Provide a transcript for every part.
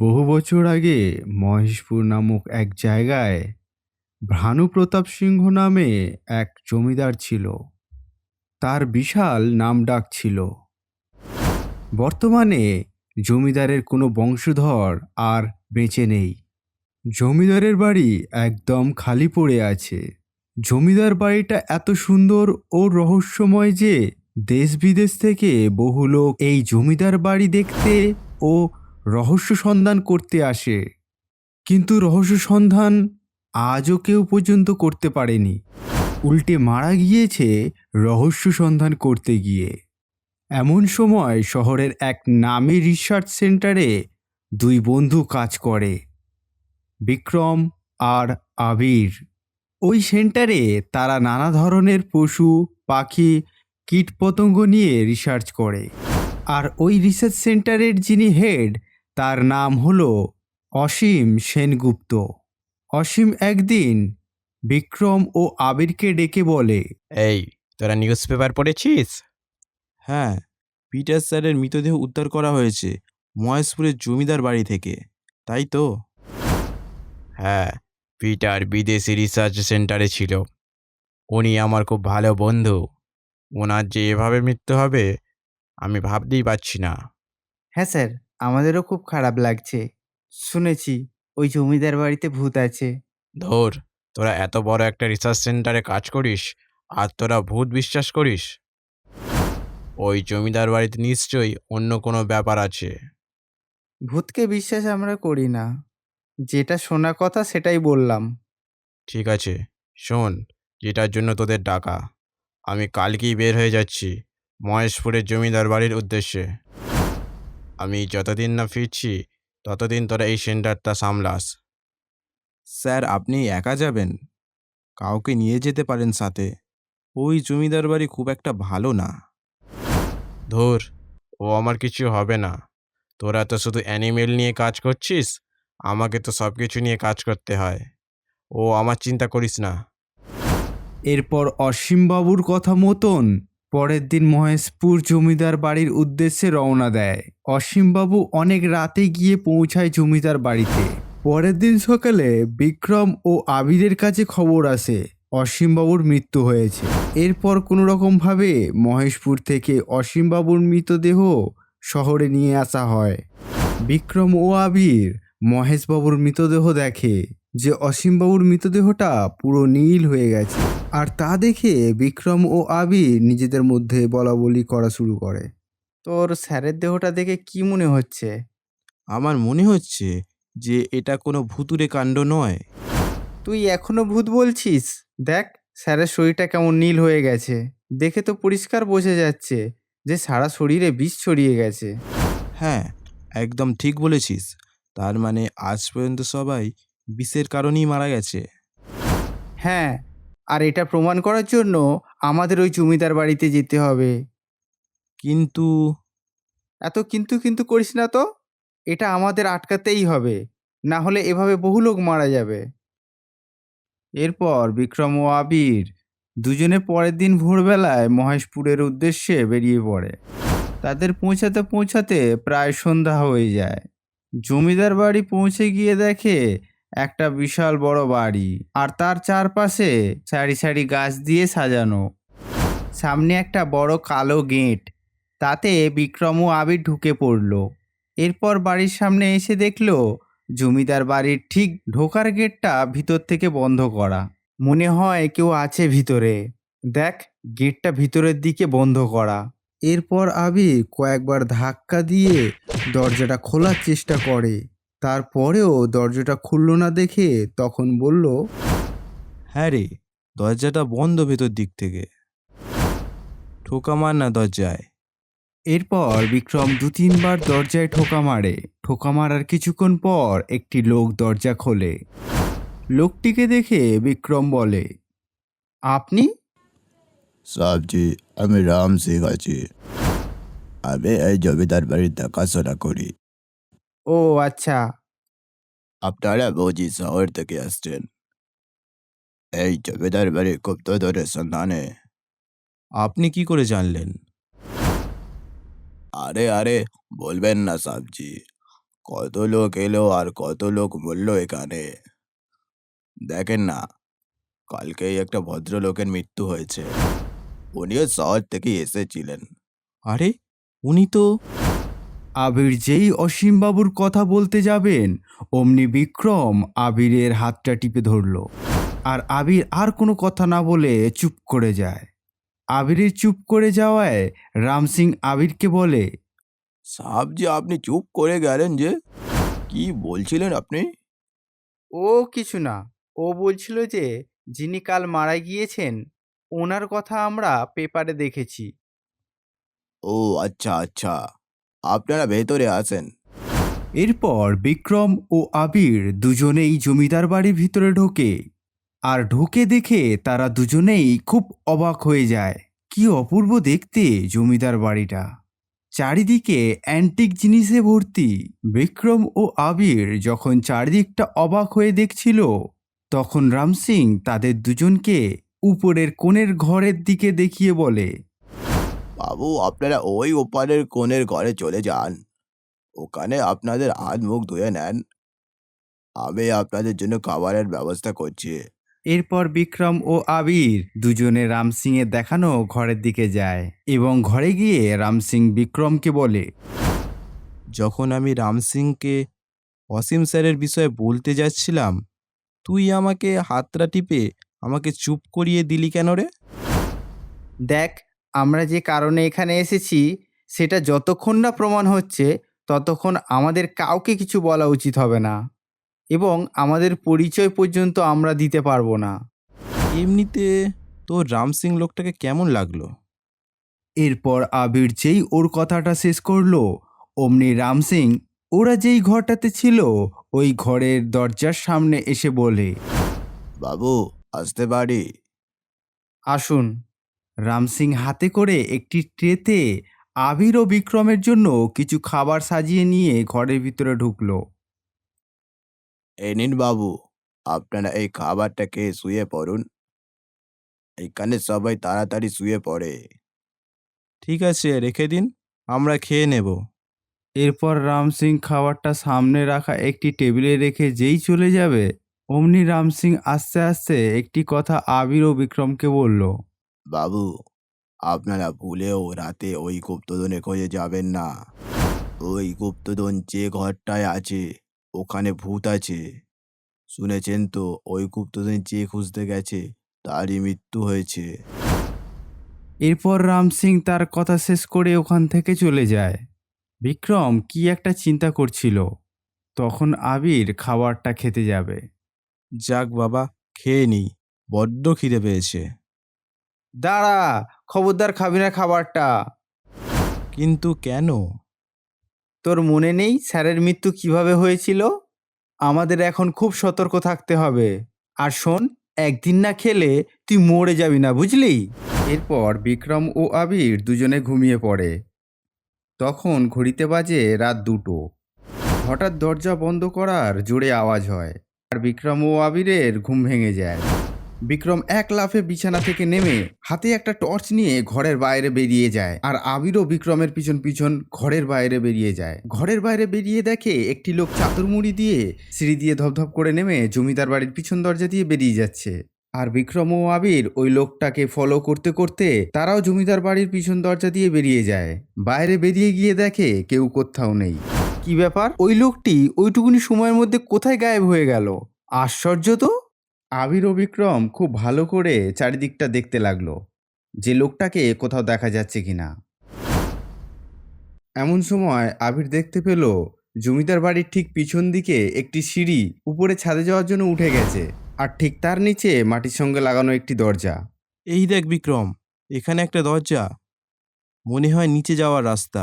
বহু বছর আগে মহেশপুর নামক এক জায়গায় ভানুপ্রতাপ সিংহ নামে এক জমিদার ছিল। তার বিশাল নাম ডাক ছিল। বর্তমানে জমিদারের কোনো বংশধর আর বেঁচে নেই। জমিদারের বাড়ি একদম খালি পড়ে আছে। জমিদার বাড়িটা এত সুন্দর ও রহস্যময় যে দেশ বিদেশ থেকে বহু লোক এই জমিদার বাড়ি দেখতে ও রহস্য সন্ধান করতে আসে। কিন্তু রহস্য সন্ধান আজও কেউ পর্যন্ত করতে পারেনি। উল্টে মারা গিয়েছে রহস্য সন্ধান করতে গিয়ে। এমন সময় শহরের এক নামী রিসার্চ সেন্টারে দুই বন্ধু কাজ করে, বিক্রম আর আবির। ওই সেন্টারে তারা নানা ধরনের পশু, পাখি, কীটপতঙ্গ নিয়ে রিসার্চ করে। আর ওই রিসার্চ সেন্টারের যিনি হেড তার নাম হলো অসীম সেনগুপ্ত। অসীম একদিন বিক্রম ও আবিরকে ডেকে বলে এই তোরা নিউজ পেপার পড়েছিস? হ্যাঁ পিটার স্যারের মৃতদেহ উদ্ধার করা হয়েছে মহেশপুরের জমিদার বাড়ি থেকে তাই তো? হ্যাঁ পিটার বিদেশি রিসার্চ সেন্টারে ছিল। উনি আমার খুব ভালো বন্ধু। ওনার যে এভাবে মৃত্যু হবে আমি ভাবতেই পারছি না। হ্যাঁ স্যার। আমাদেরও খুব খারাপ লাগছে। শুনেছি ওই জমিদার বাড়িতে ভূত আছে। ধর তোরা এত বড় একটা রিসার্চ সেন্টারে কাজ করিস আর তোরা ভূত বিশ্বাস করিস? ওই জমিদার বাড়িতে নিশ্চয়ই অন্য কোনো ব্যাপার আছে। ভূতকে বিশ্বাস আমরা করি না। যেটা শোনা কথা সেটাই বললাম। ঠিক আছে শোন যেটার জন্য তোদের ডাকা। আমি কালকেই বের হয়ে যাচ্ছি মহেশপুরের জমিদার বাড়ির উদ্দেশ্যে। আমি যতদিন না ফিরছি ততদিন তোরা এই সেন্টারটা সামলাস। স্যার আপনি একা যাবেন? কাউকে নিয়ে যেতে পারেন সাথে। ওই জমিদার বাড়ি খুব একটা ভালো না। ধুর ও আমার কিছু হবে না। তোরা তো শুধু অ্যানিমেল নিয়ে কাজ করছিস আমাকে তো সব কিছু নিয়ে কাজ করতে হয়। ও আমার চিন্তা করিস না। এরপর অসীমবাবুর কথা মতন পরের দিন মহেশপুর জমিদার বাড়ির উদ্দেশ্যে রওনা দেয়। অসীমবাবু অনেক রাতে গিয়ে পৌঁছায় জমিদার বাড়িতে। পরের দিন সকালে বিক্রম ও আবিরের কাছে খবর আসে, অসীমবাবুর মৃত্যু হয়েছে। এরপর কোনো রকমভাবে মহেশপুর থেকে অসীমবাবুর মৃতদেহ শহরে নিয়ে আসা হয়। বিক্রম ও আবির মহেশবাবুর মৃতদেহ দেখে। যে অসীমবাবুর মৃতদেহটা পুরো নীল হয়ে গেছে। আর তা দেখে বিক্রম ও আবির নিজেদের মধ্যে বলা বলি করা শুরু করে। তোর স্যারের দেহটা দেখে কি মনে হচ্ছে? আমার মনে হচ্ছে যে এটা কোনো ভুতুরে কাণ্ড নয়। তুই এখনও ভূত বলছিস? দেখ স্যারের শরীরটা কেমন নীল হয়ে গেছে। দেখে তো পরিষ্কার বোঝা যাচ্ছে যে সারা শরীরে বিষ ছড়িয়ে গেছে। হ্যাঁ একদম ঠিক বলেছিস। তার মানে আজ পর্যন্ত সবাই বিষের কারণেই মারা গেছে। হ্যাঁ আর এটা প্রমাণ করার জন্য আমাদের ওই জমিদার বাড়িতে যেতে হবে। কিন্তু এত কিন্তু কিন্তু করিস না তো এটা আমাদের আটকাতেই হবে না হলে এভাবে বহু লোক মারা যাবে। এরপর বিক্রম ও আবির দুজনে পরের দিন ভোরবেলায় মহেশপুরের উদ্দেশ্যে বেরিয়ে পড়ে। তাদের পৌঁছাতে পৌঁছাতে প্রায় সন্ধ্যা হয়ে যায়। জমিদার বাড়ি পৌঁছে গিয়ে দেখে একটা বিশাল বড় বাড়ি। আর তার চারপাশে সারি সারি গাছ দিয়ে সাজানো। সামনে একটা বড় কালো গেট। তাতে বিক্রম ও আবির ঢুকে পড়ল। এরপর বাড়ির সামনে এসে দেখল, জমিদার বাড়ির ঠিক ঢোকার গেটটা ভিতর থেকে বন্ধ করা। মনে হয় কেউ আছে ভিতরে। দেখ, গেটটা ভিতরের দিকে বন্ধ করা। এরপর আবির কয়েকবার ধাক্কা দিয়ে দরজাটা খোলার চেষ্টা করে। তারপরেও দরজাটা খুলল না দেখে তখন বলল হ্যাঁ রে দরজাটা বন্ধ ভেতর দিক থেকে। ঠোকা মার না দরজায়। এরপর বিক্রম দু তিনবার দরজায় ঠোকা মারে। ঠোকা মারার কিছুক্ষণ পর একটি লোক দরজা খোলে। লোকটিকে দেখে বিক্রম বলে আপনি? সাহেবজি আমি রাম সিং আছি। আমি এই জমিদার বাড়ির দেখাশোনা করি। ও আচ্ছা। আপনারা বুঝি শহর থেকে আসছেন। এই জমিদার বাড়ির গুপ্তধরের সন্ধানে। আপনি কি করে জানলেন? আরে আরে বলবেন না সাবজি কত লোক এলো আর কত লোক মরল এখানে। দেখেন না কালকেই একটা ভদ্রলোকের মৃত্যু হয়েছে। উনিও শহর থেকে এসেছিলেন। আরে উনি তো আবির যেই অসীমবাবুর কথা বলতে যাবেন অমনি বিক্রম আবিরের হাতটা টিপে ধরল। আর আবির আর কোনো কথা না বলে চুপ করে যায়। আবিরের চুপ করে যাওয়ায় রাম সিং আবিরকে বলে সাবজি আপনি চুপ করে গেলেন যে কি বলছিলেন আপনি? ও কিছু না। ও বলছিল যে যিনি কাল মারা গিয়েছেন ওনার কথা আমরা পেপারে দেখেছি। ও আচ্ছা আচ্ছা। আপনারা ভেতরে আছেন। এরপর বিক্রম ও আবির দুজনেই জমিদার বাড়ির ভিতরে ঢোকে। আর ঢোকে দেখে তারা দুজনেই খুব অবাক হয়ে যায়। কি অপূর্ব দেখতে জমিদার বাড়িটা। চারিদিকে অ্যান্টিক জিনিসে ভর্তি। বিক্রম ও আবির যখন চারিদিকটা অবাক হয়ে দেখছিল, তখন রাম সিং তাদের দুজনকে উপরের কোণের ঘরের দিকে দেখিয়ে বলে বাবু আপনারা ওই ওপারের কোণের ঘরে চলে যান। ওখানে আপনাদের হাত মুখ ধুয়ে নেন। আমি আপনাদের জন্য খাবারের ব্যবস্থা করছি। এরপর বিক্রম ও আবির দুজনে রাম সিং এর দেখানো ঘরের দিকে যায় এবং ঘরে গিয়ে রাম সিং বিক্রমকে বলে যখন আমি রাম সিংকে অসীম স্যারের বিষয়ে বলতে যাচ্ছিলাম তুই আমাকে হাতটা টিপে আমাকে চুপ করিয়ে দিলি কেন রে? দেখ আমরা যে কারণে এখানে এসেছি সেটা যতক্ষণ না প্রমাণ হচ্ছে ততক্ষণ আমাদের কাউকে কিছু বলা উচিত হবে না এবং আমাদের পরিচয় পর্যন্ত আমরা দিতে পারব না। এমনিতে তোর রাম সিং লোকটাকে কেমন লাগল? এরপর আবির যেই ওর কথাটা শেষ করল অমনি রাম সিং ওরা যেই ঘরটাতে ছিল ওই ঘরের দরজার সামনে এসে বলে বাবু আসতে পারি? আসুন। রাম সিং হাতে করে একটি ট্রেতে আবির ও বিক্রমের জন্য কিছু খাবার সাজিয়ে নিয়ে ঘরের ভিতরে ঢুকলো। এই নিন বাবু আপনারা এই খাবারটা খেয়ে শুয়ে পড়ুন। এখানে সবাই তাড়াতাড়ি শুয়ে পড়ে। ঠিক আছে রেখে দিন আমরা খেয়ে নেব। এরপর রাম সিং খাবারটা সামনে রাখা একটি টেবিলে রেখে যেই চলে যাবে অমনি রাম সিং আস্তে আস্তে একটি কথা আবির ও বিক্রমকে বলল। বাবু আপনারা ভুলেও রাতে ওই গুপ্তধনে খোঁজে যাবেন না। ওই গুপ্তধন যে ঘরটায় আছে ওখানে ভূত আছে। শুনেছেন তো ওই গুপ্তধন যে খুঁজতে গেছে তারই মৃত্যু হয়েছে। এরপর রাম সিং তার কথা শেষ করে ওখান থেকে চলে যায়। বিক্রম কি একটা চিন্তা করছিল। তখন আবির খাবারটা খেতে যাবে। যাক বাবা খেয়ে নিই বড্ড খিদে পেয়েছে। দাঁড়া, খবরদার খাবি না খাবারটা। কিন্তু কেন? তোর মনে নেই স্যারের মৃত্যু কীভাবে হয়েছিল? আমাদের এখন খুব সতর্ক থাকতে হবে। আর শোন, একদিন না খেলে তুই মরে যাবি না, বুঝলি? এরপর বিক্রম ও আবির দুজনে ঘুমিয়ে পড়ে। তখন ঘড়িতে বাজে রাত দুটো। হঠাৎ দরজা বন্ধ করার জোরে আওয়াজ হয়। আর বিক্রম ও আবিরের ঘুম ভেঙে যায়। বিক্রম এক লাফে বিছানা থেকে নেমে হাতে একটা টর্চ নিয়ে ঘরের বাইরে বেরিয়ে যায়। আর আবিরও বিক্রমের পিছন পিছন ঘরের বাইরে বেরিয়ে যায়। ঘরের বাইরে বেরিয়ে দেখে একটি লোক চাদর মুড়ি দিয়ে সিঁড়ি দিয়ে ধপধপ করে নেমে জমিদার বাড়ির পিছন দরজা দিয়ে বেরিয়ে যাচ্ছে। আর বিক্রম ও আবির ওই লোকটাকে ফলো করতে করতে তারাও জমিদার বাড়ির পিছন দরজা দিয়ে বেরিয়ে যায়। বাইরে বেরিয়ে গিয়ে দেখে কেউ কোথাও নেই। কি ব্যাপার? ওই লোকটি ওইটুকুনি সময়ের মধ্যে কোথায় গায়েব হয়ে গেল? আশ্চর্য তো! আবির ও বিক্রম খুব ভালো করে চারিদিকটা দেখতে লাগল যে লোকটাকে কোথাও দেখা যাচ্ছে কিনা। এমন সময় আবির দেখতে পেল জমিদার বাড়ির ঠিক পিছন দিকে একটি সিঁড়ি উপরে ছাদে যাওয়ার জন্য উঠে গেছে আর ঠিক তার নিচে মাটির সঙ্গে লাগানো একটি দরজা। এই দেখ বিক্রম এখানে একটা দরজা। মনে হয় নিচে যাওয়ার রাস্তা।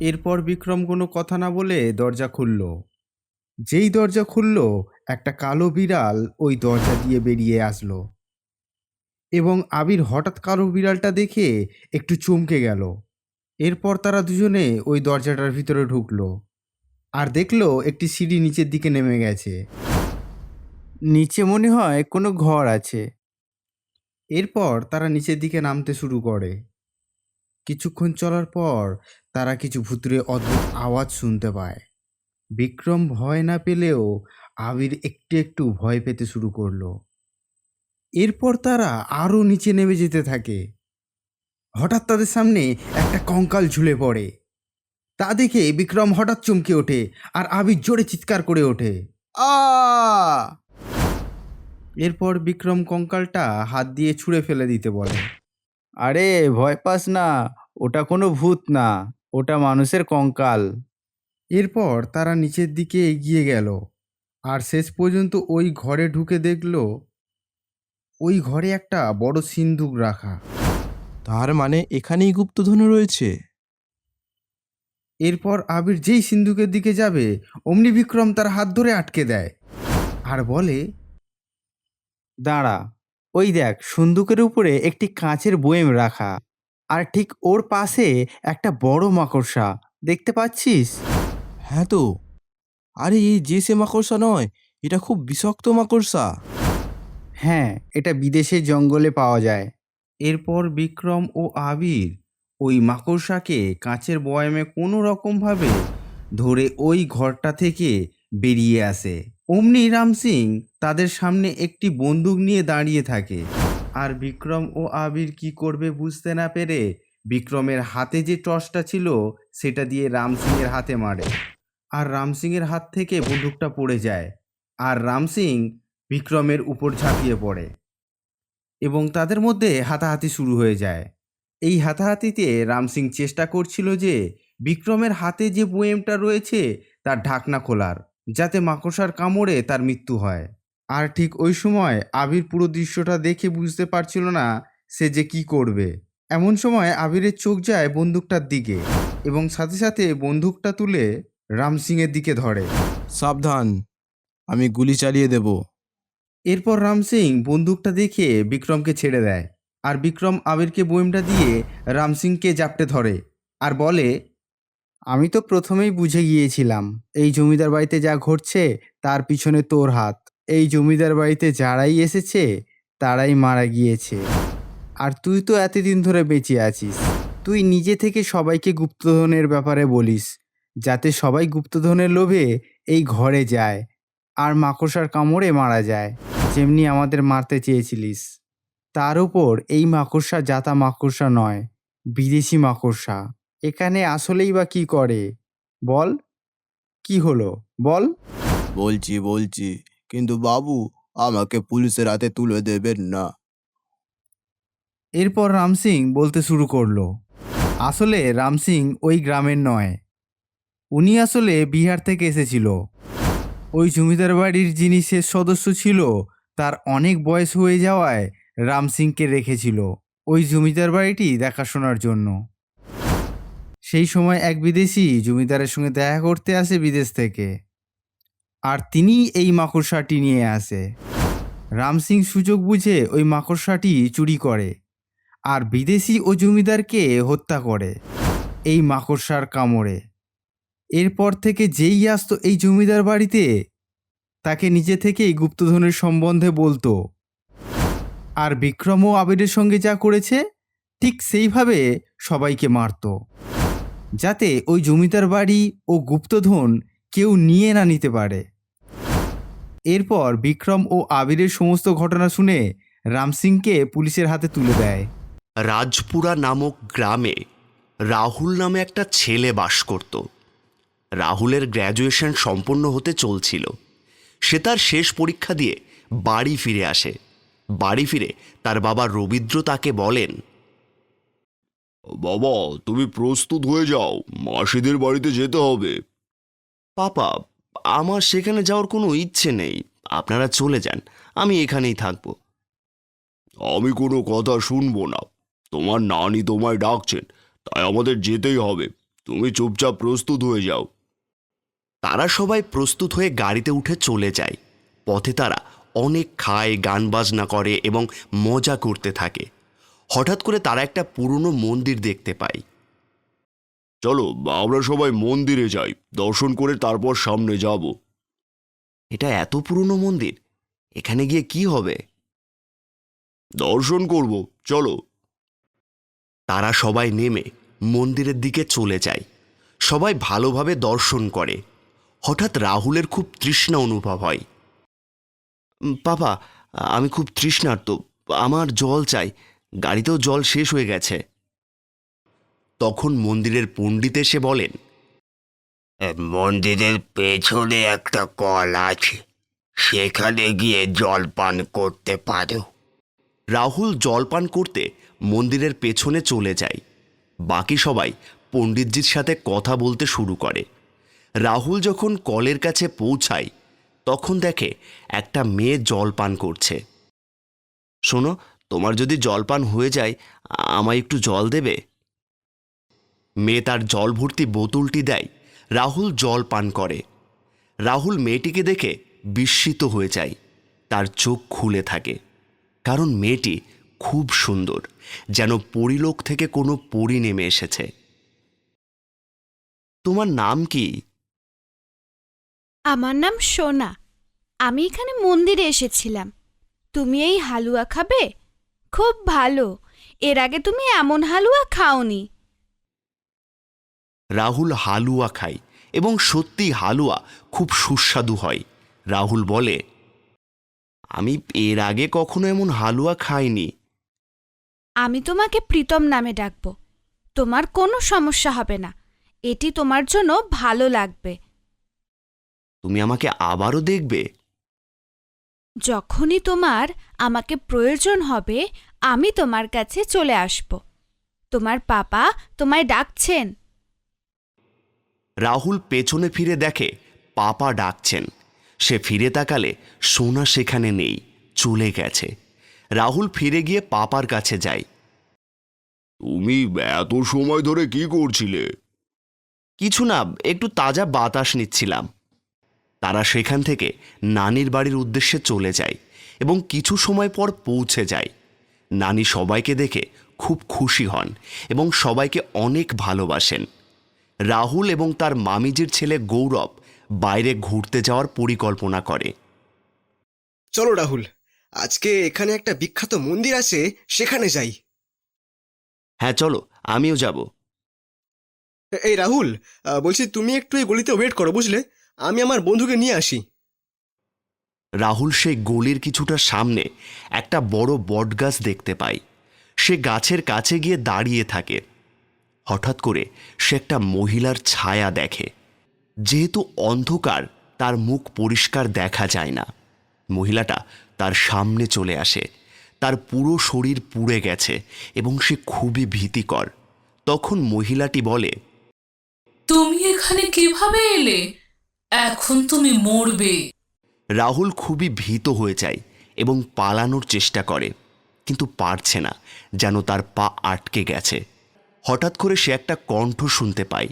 এরপর বিক্রম কোনো কথা না বলে দরজা খুলল। যেই দরজা খুলল একটা কালো বিড়াল ওই দরজা দিয়ে বেরিয়ে আসলো। এবং আবির হঠাৎ কালো বিড়ালটা দেখে একটু চমকে গেল। এরপর তারা দুজনে ওই দরজাটার ভিতরে ঢুকলো আর দেখল একটি সিঁড়ি নিচের দিকে নেমে গেছে। নিচে মনে হয় কোনো ঘর আছে। এরপর তারা নিচের দিকে নামতে শুরু করে। কিছুক্ষণ চলার পর তারা কিছু ভুতুরে অদ্ভুত আওয়াজ শুনতে পায়। বিক্রম ভয় না পেলেও আবির একটু একটু ভয় পেতে শুরু করল। এরপর তারা আরও নিচে নেমে যেতে থাকে। হঠাৎ তাদের সামনে একটা কঙ্কাল ঝুলে পড়ে। তা দেখে বিক্রম হঠাৎ চমকে ওঠে আর আবির জোরে চিৎকার করে ওঠে। আ এরপর বিক্রম কঙ্কালটা হাত দিয়ে ছুঁড়ে ফেলে দিতে বলে। আরে ভয় পাস না, ওটা কোনো ভূত না, ওটা মানুষের কঙ্কাল। এরপর তারা নিচের দিকে এগিয়ে গেল। আর শেষ পর্যন্ত ওই ঘরে ঢুকে দেখল ওই ঘরে একটা বড় সিন্দুক রাখা। তার মানে এখানেই গুপ্তধনু রয়েছে? এরপর আবির যেই সিন্ধুকের দিকে যাবে অমনি বিক্রম তার হাত ধরে আটকে দেয় আর বলে দাঁড়া ওই দেখ সিন্ধুকের উপরে একটি কাঁচের বয়েম রাখা আর ঠিক ওর পাশে একটা বড় মাকড়সা। দেখতে পাচ্ছিস? হ্যাঁ তো। আরে এই যে সে মাকড়সা নয় এটা খুব বিষাক্ত মাকড়সা। হ্যাঁ এটা বিদেশে জঙ্গলে পাওয়া যায়। এরপর বিক্রম ও আবির ওই মাকড়সাকে কাঁচের বয়ামে কোনো রকমভাবে ধরে ওই ঘরটা থেকে বেরিয়ে আসে। অমনি রাম সিং তাদের সামনে একটি বন্দুক নিয়ে দাঁড়িয়ে থাকে। আর বিক্রম ও আবির কি করবে বুঝতে না পেরে বিক্রমের হাতে যে টর্চটা ছিল সেটা দিয়ে রাম সিংয়ের হাতে মারে। আর রাম সিংয়ের হাত থেকে বন্দুকটা পড়ে যায় আর রাম সিং বিক্রমের উপর ঝাঁপিয়ে পড়ে এবং তাদের মধ্যে হাতাহাতি শুরু হয়ে যায়। এই হাতাহাতিতে রাম সিং চেষ্টা করছিল যে বিক্রমের হাতে যে বোয়েমটা রয়েছে তার ঢাকনা খোলার, যাতে মাকড়সার কামড়ে তার মৃত্যু হয়। আর ঠিক ওই সময় আবির পুরো দৃশ্যটা দেখে বুঝতে পারছিল না সে যে কি করবে। এমন সময় আবিরের চোখ যায় বন্দুকটার দিকে এবং সাথে সাথে বন্দুকটা তুলে রাম সিংয়ের দিকে ধরে। সাবধান আমি গুলি চালিয়ে দেব। এরপর রাম সিং বন্দুকটা দেখে বিক্রমকে ছেড়ে দেয় আর বিক্রম আবিরকে বইমটা দিয়ে রাম সিংকে জাপটে ধরে আর বলে আমি তো প্রথমেই বুঝে গিয়েছিলাম এই জমিদার বাড়িতে যা ঘটছে তার পিছনে তোর হাত। এই জমিদার বাড়িতে যারাই এসেছে তারাই মারা গিয়েছে। আর তুই তো এতদিন ধরে বেঁচে আছিস। তুই নিজে থেকে সবাইকে গুপ্তধনের ব্যাপারে বলিস। যাতে সবাই গুপ্তধনের লোভে এই ঘরে যায় আর মাকড়সার কামড়ে মারা যায়। যেমনি আমাদের মারতে চেয়েছিলিস। তার উপর এই মাকড়সা জাতা মাকড়সা নয় বিদেশি মাকড়সা। এখানে আসলেই বা কি করে? বল। কি হলো? বল। বলছি বলছি কিন্তু বাবু আমাকে পুলিশের হাতে তুলে দেবেন না। এরপর রাম সিং বলতে শুরু করল। আসলে রামসিং ওই গ্রামের নয়। উনি আসলে বিহার থেকে এসেছিল। ওই জমিদার বাড়ির যিনি শেষ সদস্য ছিল, তার অনেক বয়স হয়ে যাওয়ায় রাম সিংকে রেখেছিল ওই জমিদার বাড়িটি দেখাশোনার জন্য। সেই সময় এক বিদেশি জমিদারের সঙ্গে দেখা করতে আসে বিদেশ থেকে। আর তিনি এই মাকড়সাটি নিয়ে আসে। রাম সিং সুযোগ বুঝে ওই মাকড়সাটি চুরি করে আর বিদেশি ও জমিদারকে হত্যা করে এই মাকড়সার কামড়ে। এরপর থেকে যেই আসতো এই জমিদার বাড়িতে, তাকে নিজে থেকেই গুপ্তধনের সম্বন্ধে বলতো। আর বিক্রম ও আবিরের সঙ্গে যা করেছে, ঠিক সেইভাবে সবাইকে মারতো। যাতে ওই জমিদার বাড়ি ও গুপ্তধন কেউ নিয়ে না নিতে পারে। এরপর বিক্রম ও আবিরের সমস্ত ঘটনা শুনে রামসিংকে পুলিশের হাতে তুলে দেয়। রাজপুরা নামক গ্রামে রাহুল নামে একটা ছেলে বাস করত। রাহুলের গ্র্যাজুয়েশন সম্পন্ন হতে চলছিল। সে তার শেষ পরীক্ষা দিয়ে বাড়ি ফিরে আসে। বাড়ি ফিরে তার বাবা রবীন্দ্র তাকে বলেন বাবা তুমি প্রস্তুত হয়ে যাও মাসিদের বাড়িতে যেতে হবে। পাপা আমার সেখানে যাওয়ার কোনো ইচ্ছে নেই। আপনারা চলে যান আমি এখানেই থাকব। আমি কোনো কথা শুনব না। তোমার নানি তোমায় ডাকছেন তাই আমাদের যেতেই হবে। তুমি চুপচাপ প্রস্তুত হয়ে যাও। তারা সবাই প্রস্তুত হয়ে গাড়িতে উঠে চলে যায়। পথে তারা অনেক খায় গান বাজনা করে এবং মজা করতে থাকে। হঠাৎ করে তারা একটা পুরনো মন্দির দেখতে পায়। চলো আমরা সবাই মন্দিরে যাই। দর্শন করে তারপর সামনে যাব। এটা এত পুরনো মন্দির? এখানে গিয়ে কি হবে? দর্শন করব চলো। তারা সবাই নেমে মন্দিরের দিকে চলে যায়। সবাই ভালোভাবে দর্শন করে। হঠাৎ রাহুলের খুব তৃষ্ণা অনুভব হয়। বাবা আমি খুব তৃষ্ণার্ত। আমার জল চাই। গাড়িতেও জল শেষ হয়ে গেছে। তখন মন্দিরের পণ্ডিত এসে বলেন মন্দিরের পেছনে একটা কল আছে। সেখানে গিয়ে জল পান করতে পারো। রাহুল জল পান করতে মন্দিরের পেছনে চলে যায়। বাকি সবাই পণ্ডিতজির সাথে কথা বলতে শুরু করে। রাহুল যখন কলের কাছে পৌঁছায়, তখন দেখে একটা মেয়ে জল পান করছে। শোনো, তোমার যদি জল পান হয়ে যায়, আমায় একটু জল দেবে? মেয়ে তার জল ভর্তি বোতলটি দেয়, রাহুল জল পান করে। রাহুল মেয়েটিকে দেখে বিস্মিত হয়ে যায়, তার চোখ খুলে থাকে, কারণ মেয়েটি খুব সুন্দর, যেন পরিলোক থেকে কোনো পরি নেমে এসেছে। তোমার নাম কি? আমার নাম সোনা। আমি এখানে মন্দিরে এসেছিলাম। তুমি এই হালুয়া খাবে? খুব ভালো। এর আগে তুমি এমন হালুয়া খাওনি। রাহুল হালুয়া খায় এবং সত্যি হালুয়া খুব সুস্বাদু হয়। রাহুল বলে আমি এর আগে কখনো এমন হালুয়া খাইনি। আমি তোমাকে প্রীতম নামে ডাকব। তোমার কোনো সমস্যা হবে না। এটি তোমার জন্য ভালো লাগবে। তুমি আমাকে আবারও দেখবে। যখনই তোমার আমাকে প্রয়োজন হবে আমি তোমার কাছে চলে আসব। তোমার পাপা তোমায় ডাকছেন। রাহুল পেছনে ফিরে দেখে পাপা ডাকছেন। সে ফিরে তাকালে সোনা সেখানে নেই চলে গেছে। রাহুল ফিরে গিয়ে পাপার কাছে যায়। তুমি এত সময় ধরে কি করছিলে? কিছু না একটু তাজা বাতাস নিচ্ছিলাম। তারা সেখান থেকে নানির বাড়ির উদ্দেশ্যে চলে যায় এবং কিছু সময় পর পৌঁছে যায়। নানি সবাইকে দেখে খুব খুশি হন এবং সবাইকে অনেক ভালোবাসেন। রাহুল এবং তার মামিজির ছেলে গৌরব বাইরে ঘুরতে যাওয়ার পরিকল্পনা করে। চলো রাহুল আজকে এখানে একটা বিখ্যাত মন্দির আছে সেখানে যাই। হ্যাঁ চলো আমিও যাব। এই রাহুল আহ, বলছি তুমি একটু এই গলিতে ওয়েট করো বুঝলে? আমি আমার বন্ধুকে নিয়ে আসি। রাহুল সেই গলির কিছুটা সামনে একটা বড় বটগাছ দেখতে পায়। সে গাছের কাছে গিয়ে দাঁড়িয়ে থাকে। হঠাৎ করে সে একটা মহিলার ছায়া দেখে। যেহেতু অন্ধকার তার মুখ পরিষ্কার দেখা যায় না। মহিলাটা তার সামনে চলে আসে। তার পুরো শরীর পুড়ে গেছে এবং সে খুবই ভীতিকর। তখন মহিলাটি বলে তুমি এখানে কীভাবে এলে? এখন তুমি মরবে। রাহুল খুবই ভীত হয়ে যায় এবং পালানোর চেষ্টা করে কিন্তু পারছে না যেন তার পা আটকে গেছে। হঠাৎ করে সে একটা কণ্ঠ শুনতে পায়।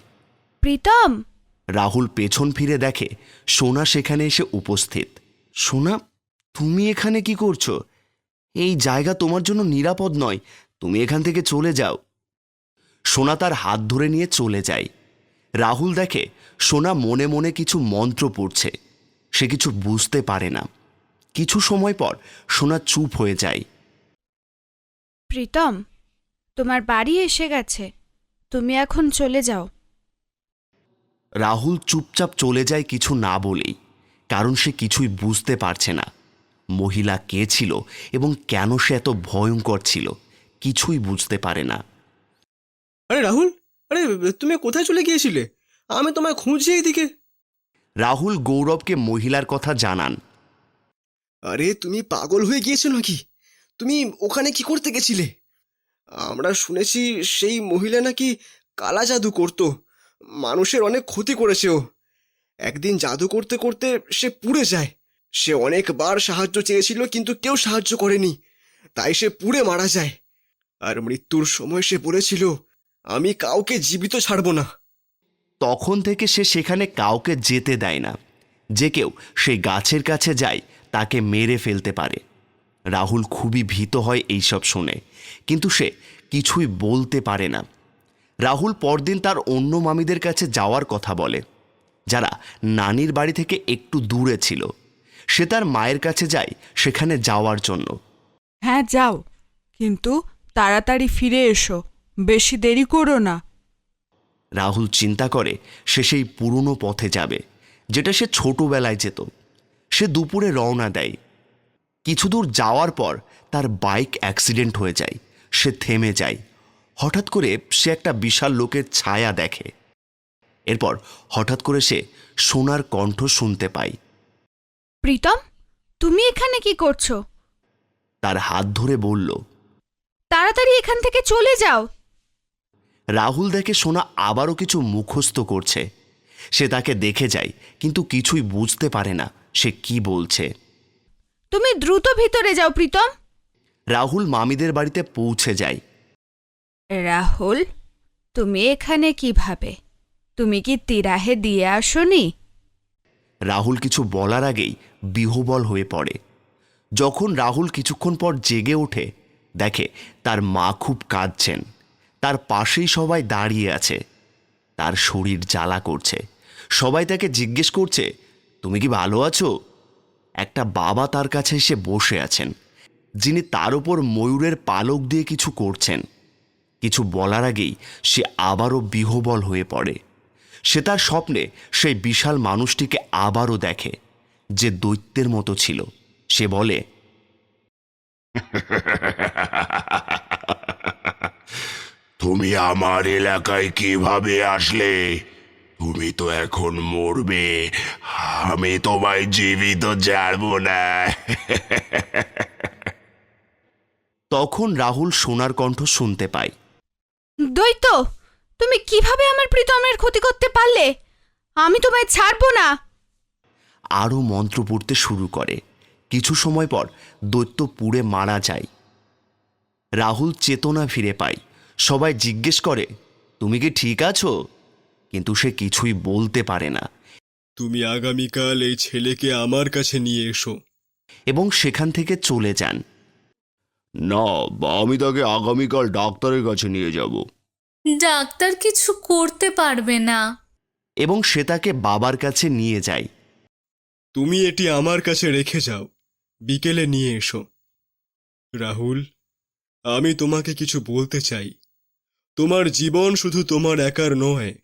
প্রীতম! রাহুল পেছন ফিরে দেখে সোনা সেখানে এসে উপস্থিত। সোনা তুমি এখানে কি করছ? এই জায়গা তোমার জন্য নিরাপদ নয় তুমি এখান থেকে চলে যাও। সোনা তার হাত ধরে নিয়ে চলে যায়। রাহুল দেখে সোনা মনে মনে কিছু মন্ত্র পড়ছে। সে কিছু বুঝতে পারে না। কিছু সময় পর সোনা চুপ হয়ে যায়। প্রীতম তোমার বাড়ি এসে গেছে। তুমি এখন চলে যাও। রাহুল চুপচাপ চলে যায় কিছু না বলেই কারণ সে কিছুই বুঝতে পারছে না। মহিলা কে ছিল এবং কেন সে এত ভয়ঙ্কর ছিল কিছুই বুঝতে পারে না। আরে রাহুল আরে তুমি কোথায় চলে গিয়েছিলে? আমি তোমায় খুঁজছি এইদিকে। রাহুল গৌরবকে মহিলার কথা জানান। আরে তুমি পাগল হয়ে গিয়েছো নাকি? তুমি ওখানে কি করতে গেছিলে? আমরা শুনেছি সেই মহিলা নাকি কালা জাদু করতো। মানুষের অনেক ক্ষতি করেছে ও। একদিন জাদু করতে করতে সে পুড়ে যায়। সে অনেকবার সাহায্য চেয়েছিল কিন্তু কেউ সাহায্য করেনি। তাই সে পুড়ে মারা যায়। আর মৃত্যুর সময় সে বলেছিল আমি কাউকে জীবিত ছাড়বো না। তখন থেকে সে সেখানে কাউকে যেতে দেয় না। যে কেউ সেই গাছের কাছে যায় তাকে মেরে ফেলতে পারে। রাহুল খুবই ভীত হয় এইসব শুনে কিন্তু সে কিছুই বলতে পারে না। রাহুল পরদিন তার অন্য মামিদের কাছে যাওয়ার কথা বলে যারা নানির বাড়ি থেকে একটু দূরে ছিল। সে তার মায়ের কাছে যায় সেখানে যাওয়ার জন্য। হ্যাঁ যাও কিন্তু তাড়াতাড়ি ফিরে এসো। বেশি দেরি করো না। রাহুল চিন্তা করে সে সেই পুরনো পথে যাবে যেটা সে ছোটবেলায় যেত। সে দুপুরে রওনা দেয়। কিছু দূর যাওয়ার পর তার বাইক অ্যাক্সিডেন্ট হয়ে যায় সে থেমে যায়। হঠাৎ করে সে একটা বিশাল লোকের ছায়া দেখে। এরপর হঠাৎ করে সে সোনার কণ্ঠ শুনতে পায়। প্রীতম তুমি এখানে কি করছ? তার হাত ধরে বলল তাড়াতাড়ি এখান থেকে চলে যাও। রাহুল দেখে সোনা আবারও কিছু মুখস্থ করছে। সে তাকে দেখে যায় কিন্তু কিছুই বুঝতে পারে না সে কি বলছে। তুমি দ্রুত ভিতরে যাও প্রীতম। রাহুল মামিদের বাড়িতে পৌঁছে যায়। রাহুল তুমি এখানে কীভাবে? তুমি কি তিরাহে দিয়ে আসনি? রাহুল কিছু বলার আগেই বিহবল হয়ে পড়ে। যখন রাহুল কিছুক্ষণ পর জেগে ওঠে দেখে তার মা খুব কাঁদছেন। তার পাশেই সবাই দাঁড়িয়ে আছে। তার শরীর জ্বালা করছে। সবাই তাকে জিজ্ঞেস করছে, তুমি কি ভালো আছো? একটা বাবা তার কাছে এসে বসে আছেন, যিনি তার উপর ময়ূরের পালক দিয়ে কিছু করছেন। কিছু বলার আগেই সে আবারও বিহবল হয়ে পড়ে। সে তার স্বপ্নে সেই বিশাল মানুষটিকে আবারও দেখে, যে দৈত্যের মতো ছিল। সে বলে তুমি আমার এলাকায় কীভাবে আসলে? তুমি তো এখন মরবে। আমি তোমায় জীবিত ছাড়বো না। তখন রাহুল সোনার কণ্ঠ শুনতে পায়। দৈত্য তুমি কীভাবে আমার প্রীতমের ক্ষতি করতে পারলে? আমি তোমায় ছাড়বো না। আরও মন্ত্র পড়তে শুরু করে। কিছু সময় পর দৈত্য পুড়ে মারা যায়। রাহুল চেতনা ফিরে পায়। সবাই জিজ্ঞেস করে তুমি কি ঠিক আছো? কিন্তু সে কিছুই বলতে পারে না। তুমি আগামীকাল এই ছেলেকে আমার কাছে নিয়ে এসো। এবং সেখান থেকে চলে যান। না বা আমি তাকে আগামীকাল ডাক্তারের কাছে নিয়ে যাব। ডাক্তার কিছু করতে পারবে না। এবং সে তাকে বাবার কাছে নিয়ে যায়। তুমি এটি আমার কাছে রেখে যাও। বিকেলে নিয়ে এসো। রাহুল আমি তোমাকে কিছু বলতে চাই। তোমার জীবন শুধু তোমার একার নয়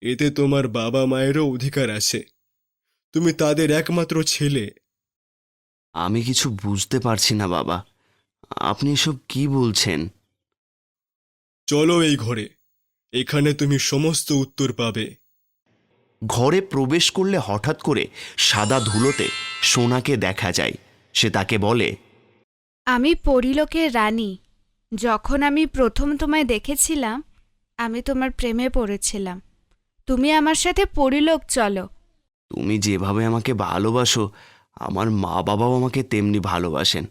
এতে তোমার বাবা মায়েরও অধিকার আছে। তুমি তাদের একমাত্র ছেলে। আমি কিছু বুঝতে পারছি না বাবা। আপনি এসব কি বলছেন? চলো এই ঘরে। এখানে তুমি সমস্ত উত্তর পাবে। ঘরে প্রবেশ করলে হঠাৎ করে সাদা ধুলোতে সোনাকে দেখা যায়। সে তাকে বলে আমি পরিলোকের রানী। যখন আমি প্রথম তোমায় দেখেছিলাম আমি তোমার প্রেমে পড়েছিলাম। তুমি আমার সাথে পরিলোক চলো। তুমি যেভাবে আমাকে ভালোবাসো আমার মা বাবাও আমাকে তেমনি ভালোবাসেন।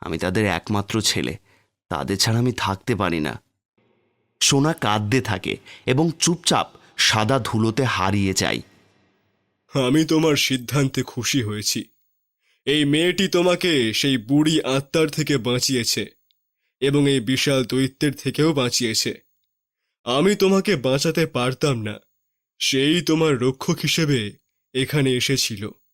আমি তাদের একমাত্র ছেলে তাদের ছাড়া আমি থাকতে পারি না। সোনা কাঁদতে থাকে এবং চুপচাপ সাদা ধুলোতে হারিয়ে যায়। আমি তোমার সিদ্ধান্তে খুশি হয়েছি। এই মেয়েটি তোমাকে সেই বুড়ি আত্মার থেকে বাঁচিয়েছে। এবং এই বিশাল দৈত্যের থেকেও বাঁচিয়েছে। আমি তোমাকে বাঁচাতে পারতাম না। সেই তোমার রক্ষক হিসেবে এখানে এসেছিল।